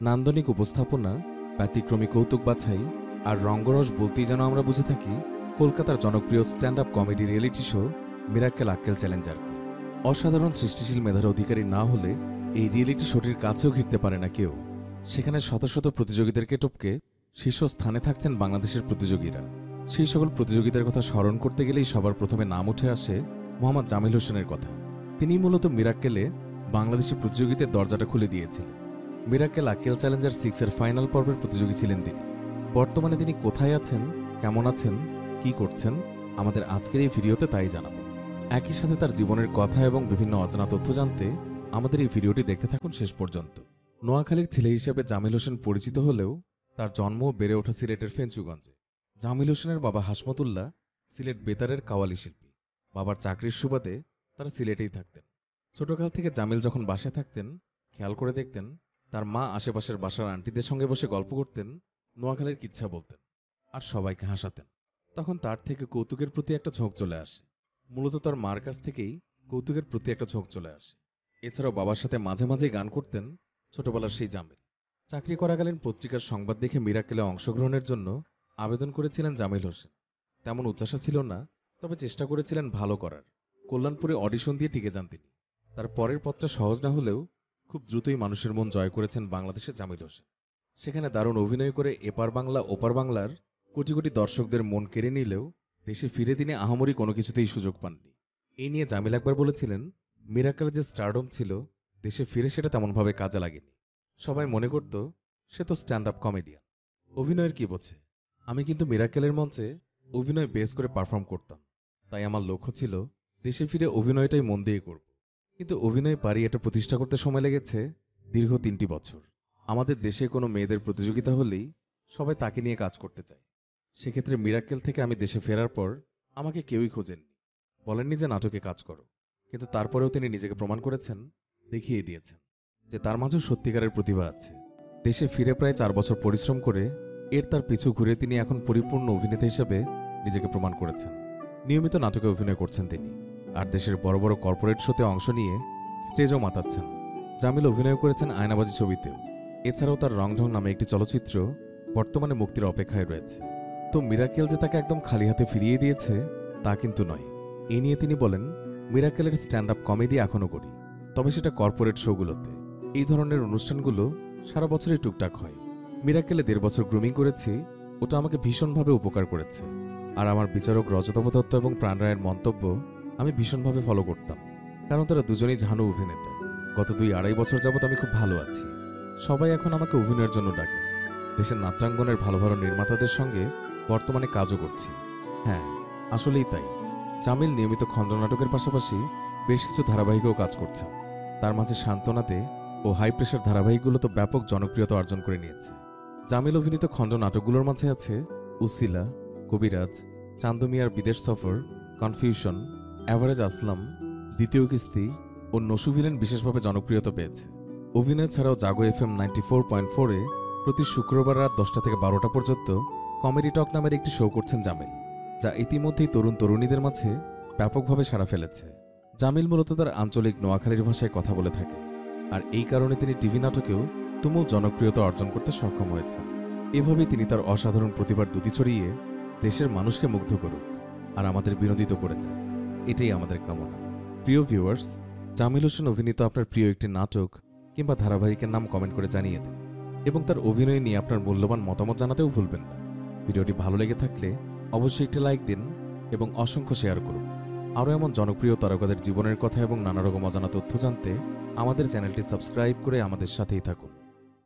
নান্দনিক উপস্থাপনা, ব্যতিক্রমী কৌতুক বাছাই আর রঙ্গরস বলতেই যেন আমরা বুঝে থাকি কলকাতার জনপ্রিয় stand up comedy reality show Mirakkel Akkel চ্যালেঞ্জারকে অসাধারণ সৃষ্টিশীল মেধার অধিকারী না হলে এই রিয়েলিটি শোটির কাছেও ঘিরতে পারে না কেউ। সেখানে শত শত প্রতিযোগীদেরকে টপকে শীর্ষস্থানে থাকছেন বাংলাদেশের প্রতিযোগীরা। সেই সকল প্রতিযোগিতার কথা স্মরণ করতে গেলেই সবার প্রথমে নাম উঠে আসে মোহাম্মদ জামিল হোসেনের কথা। তিনি মূলত মিরাক্কেলে বাংলাদেশি প্রতিযোগিতার দরজাটা খুলে দিয়েছিলেন। মিরাক্কেল আক্কেল চ্যালেঞ্জার সিক্সের ফাইনাল পর্বের প্রতিযোগী ছিলেন তিনি। বর্তমানে তিনি কোথায় আছেন, কেমন আছেন, কি করছেন, আমাদের আজকের এই ভিডিওতে তাই জানাব। একই সাথে তার জীবনের কথা এবং বিভিন্ন অজানা তথ্য জানতে আমাদের এই ভিডিওটি দেখতে থাকুন শেষ পর্যন্ত। নোয়াখালীর ছেলে হিসেবে জামিল হোসেন পরিচিত হলেও তার জন্ম বেড়ে ওঠা সিলেটের ফেঞ্চুগঞ্জে। জামিল হোসেনের বাবা হাসমতুল্লাহ সিলেট বেতারের কাওয়ালি শিল্পী। বাবার চাকরির সুবাদে তারা সিলেটেই থাকতেন। ছোটকাল থেকে জামিল যখন বাসায় থাকতেন, খেয়াল করে দেখতেন তার মা আশেপাশের বাসার আন্টিদের সঙ্গে বসে গল্প করতেন, নোয়াখালীর কিচ্ছা বলতেন আর সবাইকে হাসাতেন। তখন তার থেকে কৌতুকের প্রতি একটা ঝোঁক চলে আসে। মূলত তার মার কাছ থেকেই কৌতুকের প্রতি একটা ঝোঁক চলে আসে। এছাড়াও বাবার সাথে মাঝে মাঝে গান করতেন ছোটবেলার সেই জামিল। চাকরি করাকালীন পত্রিকার সংবাদ দেখে মিরাকেলে অংশগ্রহণের জন্য আবেদন করেছিলেন জামিল হোসেন। তেমন উচ্চাসা ছিল না, তবে চেষ্টা করেছিলেন ভালো করার। কল্যাণপুরে অডিশন দিয়ে টিকে যান তিনি। তার পরের পথটা সহজ না হলেও খুব দ্রুতই মানুষের মন জয় করেছেন বাংলাদেশের জামিল হোসেন। সেখানে দারুণ অভিনয় করে এপার বাংলা, ওপার বাংলার কোটি কোটি দর্শকদের মন কেড়ে নিলেও দেশে ফিরে তিনি আহামরি কোনো কিছুতেই সুযোগ পাননি। এই নিয়ে জামিল একবার বলেছিলেন মিরাকেল যে স্টারডম ছিল, দেশে ফিরে সেটা তেমনভাবে কাজে লাগেনি। সবাই মনে করত, সে তো স্ট্যান্ড আপ কমেডিয়ান। অভিনয়ের কি বোঝে? আমি কিন্তু মিরাকেলের মঞ্চে অভিনয় বেস করে পারফর্ম করতাম। তাই আমার লক্ষ্য ছিল, দেশে ফিরে অভিনয়টাই মন দিয়ে করব। কিন্তু অভিনয় পারি এটা প্রতিষ্ঠা করতে সময় লেগেছে দীর্ঘ তিনটি বছর। আমাদের দেশে কোনো মেয়েদের প্রতিযোগিতা হলেই সবাই তাকে নিয়ে কাজ করতে চায়। সেক্ষেত্রে মিরাক্কেল থেকে আমি দেশে ফেরার পর আমাকে কেউই খোঁজেননি। বলেননি যে নাটকে কাজ করো। কিন্তু তারপরেও তিনি নিজেকে প্রমাণ করেছেন, দেখিয়ে দিয়েছেন যে তার মাঝেও সত্যিকারের প্রতিভা আছে। দেশে ফিরে প্রায় চার বছর পরিশ্রম করে এর তার পিছু ঘুরে তিনি এখন পরিপূর্ণ অভিনেতা হিসেবে নিজেকে প্রমাণ করেছেন। নিয়মিত নাটকে অভিনয় করছেন তিনি। আর দেশের বড় বড় কর্পোরেট শোতে অংশ নিয়ে স্টেজও মাতাচ্ছেন। জামিল অভিনয় করেছেন আয়নাবাজি ছবিতেও। এছাড়াও তার রংঢং নামে একটি চলচ্চিত্র বর্তমানে মুক্তির অপেক্ষায় রয়েছে। তো মিরাকেল যে তাকে একদম খালি হাতে ফিরিয়ে দিয়েছে, তা কিন্তু নয়। এ নিয়ে তিনি বলেন, মিরাকেলের স্ট্যান্ড আপ কমেডি এখনও করি। তবে সেটা কর্পোরেট শোগুলোতে এই ধরনের অনুষ্ঠানগুলো সারা বছরই টুকটাক হয়। মিরাকেলে দেড় বছর গ্রুমিং করেছি, ওটা আমাকে ভীষণভাবে উপকার করেছে। আর আমার বিচারক রজতব দত্ত এবং প্রাণরায়ের মন্তব্য আমি ভীষণভাবে ফলো করতাম। কারণ তারা দুজনেই ঝানু অভিনেতা। গত দুই আড়াই বছর যাবৎ আমি খুব ভালো আছি। সবাই এখন আমাকে অভিনয়ের জন্য ডাকে। দেশের নাট্যাঙ্গনের ভালো ভালো নির্মাতাদের সঙ্গে বর্তমানে কাজও করছি। হ্যাঁ আসলেই তাই। জামিল নিয়মিত খণ্ডনাটকের পাশাপাশি বেশ কিছু ধারাবাহিকও কাজ করছে। তার মাঝে সান্ত্বনাতে ও হাই প্রেশার ধারাবাহিকগুলো তো ব্যাপক জনপ্রিয়তা অর্জন করে নিয়েছে। জামিল অভিনীত খণ্ড নাটকগুলোর মাঝে আছে উসিলা, কবিরাজ, চান্দমিয়ার বিদেশ সফর, কনফিউশন অ্যাভারেজ আসলাম দ্বিতীয় কিস্তি ও নসুভিলেন বিশেষভাবে জনপ্রিয়তা পেয়েছে। অভিনয় ছাড়াও Jago F M ninety four point ফোরে প্রতি শুক্রবার রাত দশটা থেকে বারোটা পর্যন্ত কমেডি টক নামের একটি শো করছেন জামিল, যা ইতিমধ্যেই তরুণ তরুণীদের মাঝে ব্যাপকভাবে সাড়া ফেলেছে। জামিল মূলত তার আঞ্চলিক নোয়াখালীর ভাষায় কথা বলে থাকেন আর এই কারণে তিনি টিভি নাটকেও তুমুল জনপ্রিয়তা অর্জন করতে সক্ষম হয়েছে এভাবেই তিনি তার অসাধারণ প্রতিভার দুতি ছড়িয়ে দেশের মানুষকে মুগ্ধ করুক আর আমাদের বিনোদিত করে যাক। এটাই আমাদের কামনা প্রিয় ভিউয়ার্স জামিল হোসেন অভিনীত আপনার প্রিয় একটি নাটক কিংবা ধারাবাহিকের নাম কমেন্ট করে জানিয়ে দিন এবং তার অভিনয় নিয়ে আপনার মূল্যবান মতামত জানাতেও ভুলবেন না। ভিডিওটি ভালো লেগে থাকলে অবশ্যই একটি লাইক দিন এবং অসংখ্য শেয়ার করুন। আরও এমন জনপ্রিয় তারকাদের জীবনের কথা এবং নানা রকম অজানা তথ্য জানতে আমাদের চ্যানেলটি সাবস্ক্রাইব করে আমাদের সাথেই থাকুন।